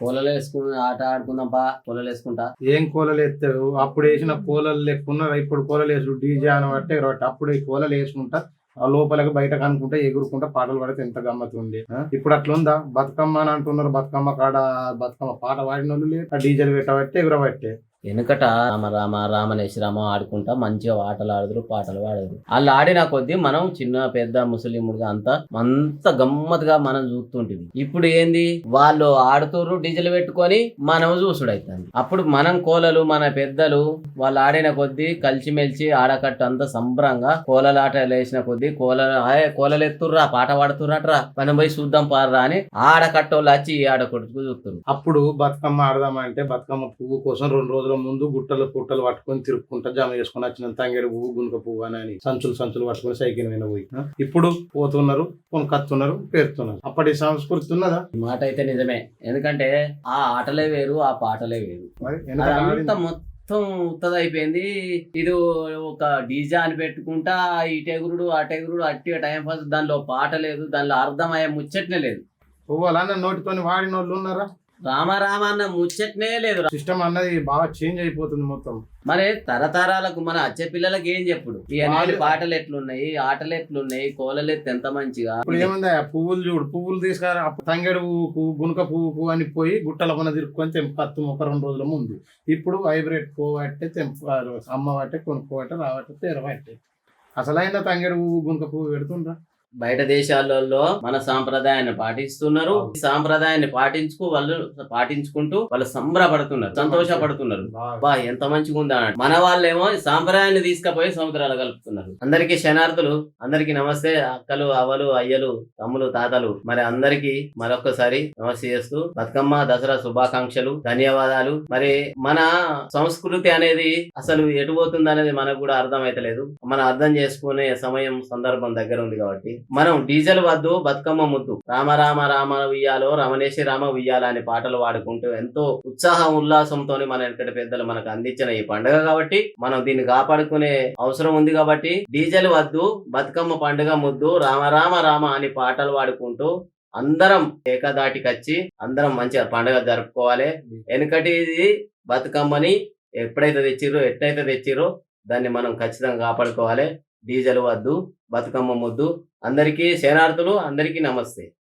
కోలలు వేసుకుని ఆట ఆడుకుందాం బా కోలలు వేసుకుంటా ఏం కోలలు ఎత్తారు అప్పుడు వేసిన కోలలు లెక్కున్నారు ఇప్పుడు కోలలు వేసు డీజే అని బట్టే కాబట్టి అప్పుడు ఈ కోలలు వేసుకుంటా ఆ లోపలికి బయట కనుకుంటా ఎగురుకుంటా పాటలు పాడితే ఎంత గమ్మత్ ఉంది? ఇప్పుడు అట్లా ఉందా బతుకమ్మ అని అంటున్నారు బతుకమ్మ కాడ బతుకమ్మ పాట పాడిన వాళ్ళు లేరు. ఆ డీజేలు పెట్టబట్టే ఎగురబట్టే వెనుకట రామ రామ రామనేసి రామ ఆడుకుంటా మంచిగా ఆటలు ఆడుదురు పాటలు పాడదురు. వాళ్ళు ఆడిన కొద్దీ మనం చిన్న పెద్ద ముస్లింలుగా అంతా అంత గమ్మత్తుగా మనం చూస్తుంటుంది ఇప్పుడు ఏంది? వాళ్ళు ఆడుతుర్రు డీజిల్ పెట్టుకొని మనం చూసుడు అవుతుంది అప్పుడు మనం కోలలు మన పెద్దలు వాళ్ళు ఆడిన కొద్దీ కలిసిమెలిసి ఆడకట్టు అంత సంబరంగా కోలలాట వేసిన కొద్దీ కోలలు కోలలు ఎత్తుర్రా పాట పాడుతుర్రట్రా మనం పోయి చూద్దాం పార్రా అని ఆడకట్టోళ్ళు వచ్చి ఆడకొడుకు చూస్తున్నారు అప్పుడు బతుకమ్మ ఆడదామంటే బతుకమ్మ పువ్వు కోసం రెండు రోజులు ముందు గుట్టలు పుట్టలు పట్టుకొని తిరుక్కుంటా జమ చేసుకుని వచ్చిన. తంగేడు పువ్వు గునుక పువ్వు అని అని. సంచులు సంచులు పట్టుకొని సైకిల్ మీద పోయి. ఆ? ఇప్పుడు పోతున్నారు కొనుకత్తున్నారు పేరుతున్నారు. అప్పటి సంస్కృతి ఉన్నదా ఈ మాట అయితే నిజమే. ఎందుకంటే ఆ ఆటలే వేరు ఆ పాటలే వేరు. మొత్తం ఉత్తది అయిపోయింది ఇది ఒక డీజే అని పెట్టుకుంటా ఇటెగురుడు అటెగురుడు అట్టి టైం పాస్ దానిలో పాట లేదు దానిలో అర్థం అయ్యే ముచ్చట్నే లేదు. పువ్వు అలానే నోటితోని వాడిన వాళ్ళు ఉన్నారా? రామ రామ అన్న ముచ్చట్నే లేదు సిస్టమ్ అన్నది బాగా చేంజ్ అయిపోతుంది మొత్తం. మరి తరతరాలకు మన అచ్చే పిల్లలకి ఏం చెప్పుడు? పాటలు ఎట్లున్నాయి ఆటలు ఎట్లున్నాయి కోలలు ఎత్తు ఎంత మంచిగా? ఇప్పుడు ఏముంది పువ్వులు చూడు పువ్వులు తీసుకురా అప్పుడు తంగేడు పువ్వు పువ్వు గునుక పువ్వు పువ్వు అని పోయి గుట్టల పన తిరుక్కొని తెంపత్తు ఒక రెండు రోజుల ముందు. ఇప్పుడు హైబ్రిడ్ పోవట్టే తెంపు అమ్మ పట్టే కొనుక్కోవట్టే రావట్టే తెరవట్టే అసలైన తంగేడు పువ్వు గునుక పువ్వు పెడుతుండ్రా. బయట దేశాలలో మన సాంప్రదాయాన్ని పాటిస్తున్నారు. ఈ సాంప్రదాయాన్ని పాటించుకు వాళ్ళు పాటించుకుంటూ వాళ్ళు సంబరపడుతున్నారు సంతోషపడుతున్నారు. బా ఎంత మంచిగా ఉందా. మన వాళ్ళేమో సాంప్రదాయాన్ని తీసుకుపోయి సముద్రాలు కలుపుతున్నారు. అందరికీ శనార్థులు అందరికీ నమస్తే అక్కలు అవ్వలు అయ్యలు తమ్ములు తాతలు. మరి అందరికీ మరొకసారి నమస్తే చేస్తూ బతుకమ్మ దసరా శుభాకాంక్షలు ధన్యవాదాలు. మరి మన సంస్కృతి అనేది అసలు ఎటు పోతుంది అనేది మనకు కూడా అర్థం అయితలేదు మనం అర్థం చేసుకునే సమయం సందర్భం దగ్గర ఉంది కాబట్టి. మనం డీజిల్ వద్దు బతుకమ్మ ముద్దు. రామ రామ రామ ఉయ్యాలో రమణేశి రామ ఉయ్యాల అనే పాటలు పాడుకుంటూ ఎంతో ఉత్సాహం ఉల్లాసంతో మన వెనకటి పెద్దలు మనకు అందించిన ఈ పండుగ కాబట్టి మనం దీన్ని కాపాడుకునే అవసరం ఉంది కాబట్టి డీజిల్ వద్దు బతుకమ్మ పండుగ ముద్దు రామ రామ రామ అని పాటలు పాడుకుంటూ అందరం ఏకదాటికి వచ్చి అందరం మంచిగా పండుగ జరుపుకోవాలి. వెనుకటిది బతుకమ్మని ఎప్పుడైతే తెచ్చిర్రో ఎట్లయితే తెచ్చిర్రో దాన్ని మనం ఖచ్చితంగా కాపాడుకోవాలి. డీజిల్ వద్దు బతుకమ్మ వద్దు అందరికీ శరణార్థులు అందరికీ నమస్తే.